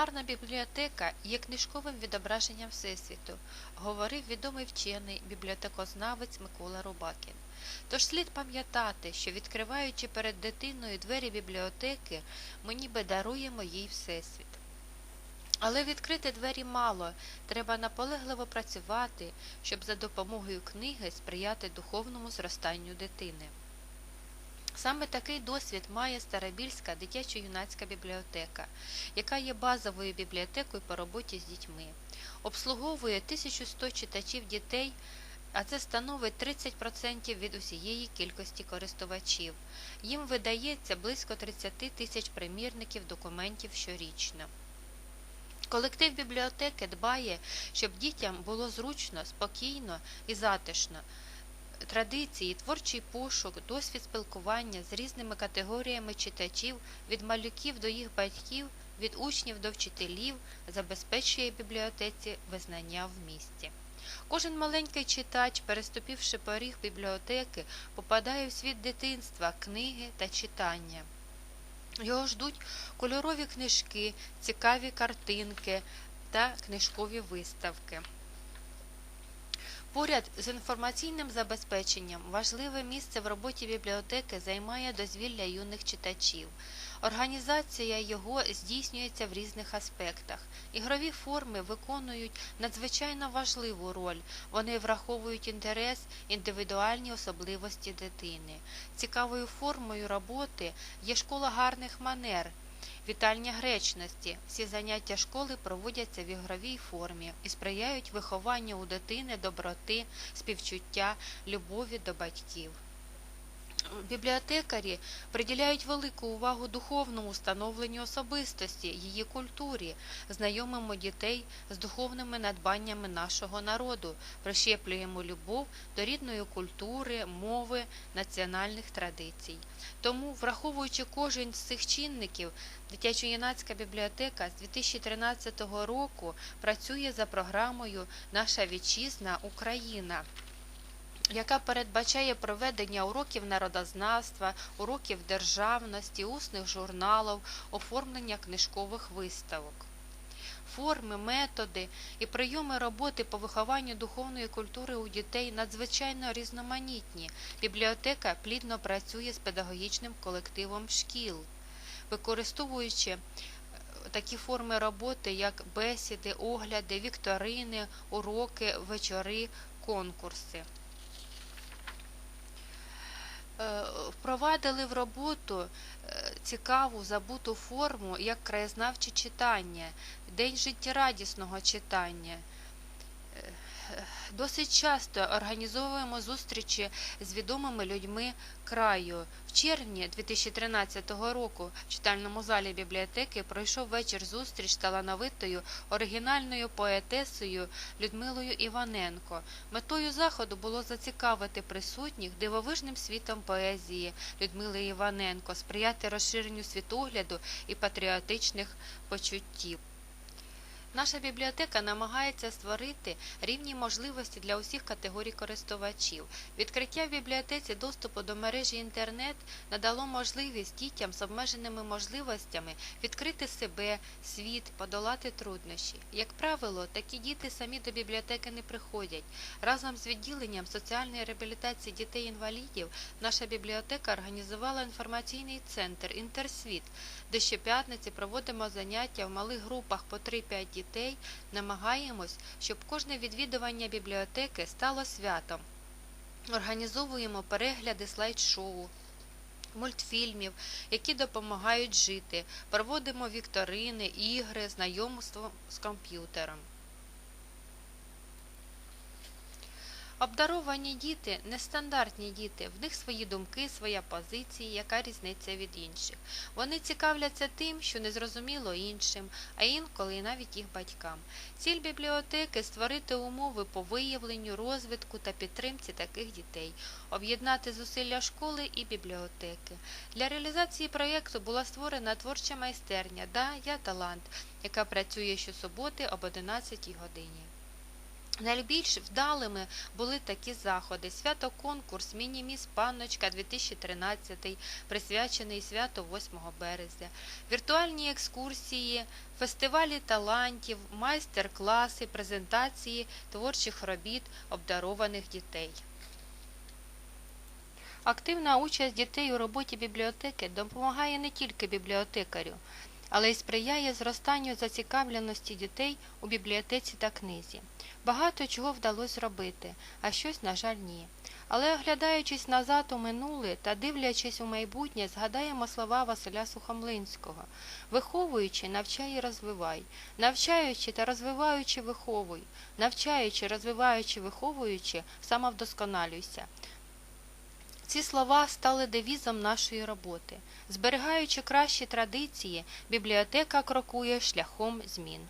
Гарна бібліотека є книжковим відображенням Всесвіту, говорив відомий вчений бібліотекознавець Микола Рубакін. Тож слід пам'ятати, що відкриваючи перед дитиною двері бібліотеки, ми ніби даруємо їй Всесвіт. Але відкрити двері мало, треба наполегливо працювати, щоб за допомогою книги сприяти духовному зростанню дитини. Саме такий досвід має Старобільська дитячо-юнацька бібліотека, яка є базовою бібліотекою по роботі з дітьми. Обслуговує 1100 читачів дітей, а це становить 30% від усієї кількості користувачів. Їм видається близько 30 тисяч примірників документів щорічно. Колектив бібліотеки дбає, щоб дітям було зручно, спокійно і затишно. Традиції, творчий пошук, досвід спілкування з різними категоріями читачів від малюків до їх батьків, від учнів до вчителів забезпечує бібліотеці визнання в місті. Кожен маленький читач, переступивши поріг бібліотеки, попадає в світ дитинства, книги та читання. Його ждуть кольорові книжки, цікаві картинки та книжкові виставки. Поряд з інформаційним забезпеченням важливе місце в роботі бібліотеки займає дозвілля юних читачів. Організація його здійснюється в різних аспектах. Ігрові форми виконують надзвичайно важливу роль. Вони враховують інтерес, індивідуальні особливості дитини. Цікавою формою роботи є школа гарних манер. Вітальня гречності. Всі заняття школи проводяться в ігровій формі і сприяють вихованню у дитини доброти, співчуття, любові до батьків. Бібліотекарі приділяють велику увагу духовному становленню особистості, її культурі, знайомимо дітей з духовними надбаннями нашого народу, прищеплюємо любов до рідної культури, мови, національних традицій. Тому, враховуючи кожен з цих чинників, дитячо-юнацька бібліотека з 2013 року працює за програмою Наша вітчизна Україна яка передбачає проведення уроків народознавства, уроків державності, усних журналів, оформлення книжкових виставок. Форми, методи і прийоми роботи по вихованню духовної культури у дітей надзвичайно різноманітні. Бібліотека плідно працює з педагогічним колективом шкіл, використовуючи такі форми роботи, як бесіди, огляди, вікторини, уроки, вечори, конкурси. Впровадили в роботу цікаву забуту форму як краєзнавче читання, день життєрадісного читання. Досить часто організовуємо зустрічі з відомими людьми краю. В червні 2013 року в читальному залі бібліотеки пройшов вечір зустріч талановитою оригінальною поетесою Людмилою Іваненко. Метою заходу було зацікавити присутніх дивовижним світом поезії Людмили Іваненко, сприяти розширенню світогляду і патріотичних почуттів. Наша бібліотека намагається створити рівні можливості для усіх категорій користувачів. Відкриття в бібліотеці доступу до мережі інтернет надало можливість дітям з обмеженими можливостями відкрити себе, світ, подолати труднощі. Як правило, такі діти самі до бібліотеки не приходять. Разом з відділенням соціальної реабілітації дітей-інвалідів наша бібліотека організувала інформаційний центр Інтерсвіт, де щоп'ятниці проводимо заняття в малих групах по 3-5 дітей дітей намагаємось, щоб кожне відвідування бібліотеки стало святом. Організовуємо перегляди слайд-шоу, мультфільмів, які допомагають жити, проводимо вікторини, ігри, знайомство з комп'ютером. Обдаровані діти нестандартні діти, в них свої думки, своя позиція, яка різниця від інших. Вони цікавляться тим, що незрозуміло іншим, а інколи і навіть їх батькам. Ціль бібліотеки створити умови по виявленню, розвитку та підтримці таких дітей, об'єднати зусилля школи і бібліотеки. Для реалізації проєкту була створена творча майстерня Да, я талант, яка працює щосуботи об 11 годині. Найбільш вдалими були такі заходи: свято-конкурс Міні-міс Панночка 2013, присвячений свято 8 березня, віртуальні екскурсії, фестивалі талантів, майстер-класи, презентації творчих робіт обдарованих дітей. Активна участь дітей у роботі бібліотеки допомагає не тільки бібліотекарю, але й сприяє зростанню зацікавленості дітей у бібліотеці та книзі. Багато чого вдалося зробити, а щось, на жаль, ні. Але оглядаючись назад у минуле та дивлячись у майбутнє, згадаємо слова Василя Сухомлинського виховуючи, навчай і розвивай, навчаючи та розвиваючи виховуй, навчаючи, розвиваючи, виховуючи, самовдосконалюйся. Ці слова стали девізом нашої роботи. Зберігаючи кращі традиції, бібліотека крокує шляхом змін.